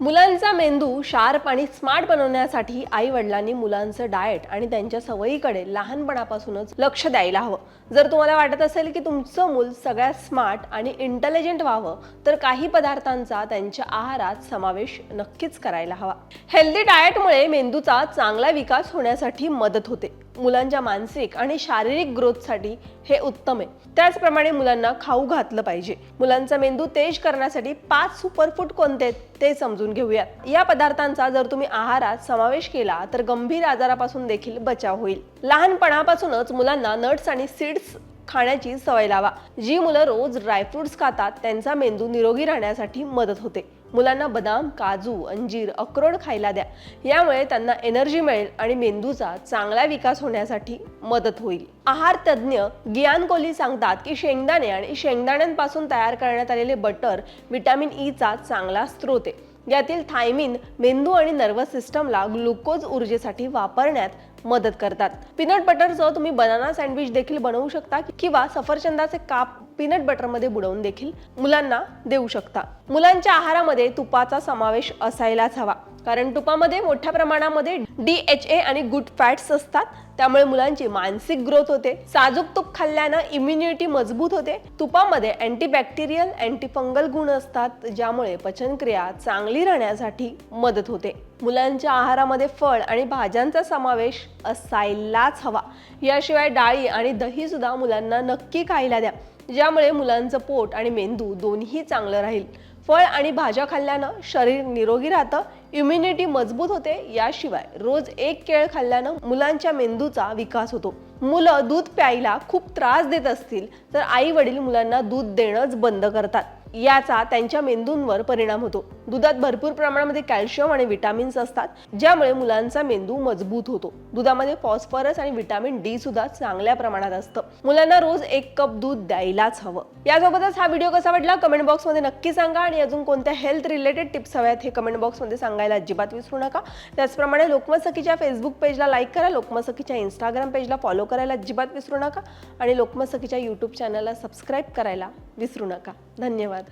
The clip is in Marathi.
मुलांचा मेंदू शार्प आणि स्मार्ट बनवण्यासाठी आई वडिलांनी मुलांचं डाएट आणि त्यांच्या सवयीकडे लहानपणापासूनच लक्ष द्यायला हवं. जर तुम्हाला वाटत असेल की तुमचं मूल सगळ्यात स्मार्ट आणि इंटेलिजंट व्हावं तर काही पदार्थांचा त्यांच्या आहारात समावेश नक्कीच करायला हवा. हेल्दी डाएटमुळे मेंदूचा चांगला विकास होण्यासाठी मदत होते. मुलांच्या मानसिक आणि शारीरिक ग्रोथसाठी हे उत्तम आहे. त्याचप्रमाणे मुलांना खाऊ घातलं पाहिजे. मुलांचा मेंदू तेज करण्यासाठी पाच सुपरफूड कोणते ते समजून घेऊयात. या पदार्थांचा जर तुम्ही आहारात समावेश केला तर गंभीर आजारापासून देखील बचाव होईल. लहानपणापासूनच मुलांना नट्स आणि सीड्स खाण्याची सवय लावा. जी मुलं रोज ड्रायफ्रुट्स खातात त्यांचा मेंदू निरोगी राहण्यासाठी मदत होते. मुलांना बदाम काजू अंजीर अक्रोड खायला द्या. यामुळे त्यांना एनर्जी मिळेल आणि मेंदूचा चांगला विकास होण्यासाठी मदत होईल. आहार तज्ज्ञ गियान कोहली सांगतात की शेंगदाणे आणि शेंगदाण्यांपासून तयार करण्यात आलेले बटर व्हिटॅमिन ईचा चांगला स्रोत आहे. यातील थायमिन मेंदू आणि नर्वस सिस्टमला ग्लुकोज ऊर्जेसाठी वापरण्यात मदत करतात. पीनट बटरचं तुम्ही बनाना सँडविच देखील बनवू शकता किंवा सफरचंदाचे काप पीनट बटरमध्ये बुडवून देखील मुलांना देऊ शकता. मुलांच्या आहारामध्ये तुपाचा समावेश असायलाच हवा. कारण तुपामध्ये मोठ्या प्रमाणामध्ये डी एच ए आणि गुड फॅट्स असतात. त्यामुळे मुलांची मानसिक ग्रोथ होते. साजूक तूप खाल्ल्यानं इम्युनिटी मजबूत होते. तुपामध्ये अँटीबॅक्टेरियल अँटीफंगल गुण असतात ज्यामुळे पचनक्रिया चांगली राहण्यासाठी मदत होते. मुलांच्या आहारामध्ये फळ आणि भाज्यांचा समावेश असायलाच हवा. याशिवाय डाळी आणि दही सुद्धा मुलांना नक्की खायला द्या. ज्यामुळे मुलांचं पोट आणि मेंदू दोन्ही चांगलं राहील. फळ आणि भाज्या खाल्ल्यानं शरीर निरोगी राहतं इम्युनिटी मजबूत होते याशिवाय रोज एक केळ खाल्ल्यानं मुलांच्या मेंदूचा विकास होतो. मुलं दूध प्यायला खूप त्रास देत असतील तर आई वडील मुलांना दूध देणंच बंद करतात. याचा त्यांच्या मेंदूंवर परिणाम होतो. दुधात भरपूर प्रमाणामध्ये कॅल्शियम आणि विटामिन्स असतात ज्यामुळे मुलांचा मेंदू मजबूत होतो. दुधामध्ये फॉस्फरस आणि विटामिन डी सुद्धा चांगल्या प्रमाणात असतं. मुलांना रोज एक कप दूध द्यायलाच हवं. यासोबतच हा व्हिडिओ कसा वाटला कमेंट बॉक्समध्ये नक्की सांगा आणि अजून कोणत्या हेल्थ रिलेटेड टिप्स हव्यात हे कमेंट बॉक्समध्ये सांगायला अजिबात विसरू नका. त्याचप्रमाणे लोकमत सखीच्या फेसबुक पेजला लाईक करा लोकमत सखीच्या इंस्टाग्राम पेजला फॉलो करायला अजिबात विसरू नका आणि लोकमत सखीच्या यूट्यूब चॅनलला सबस्क्राईब करायला विसरू नका. धन्यवाद.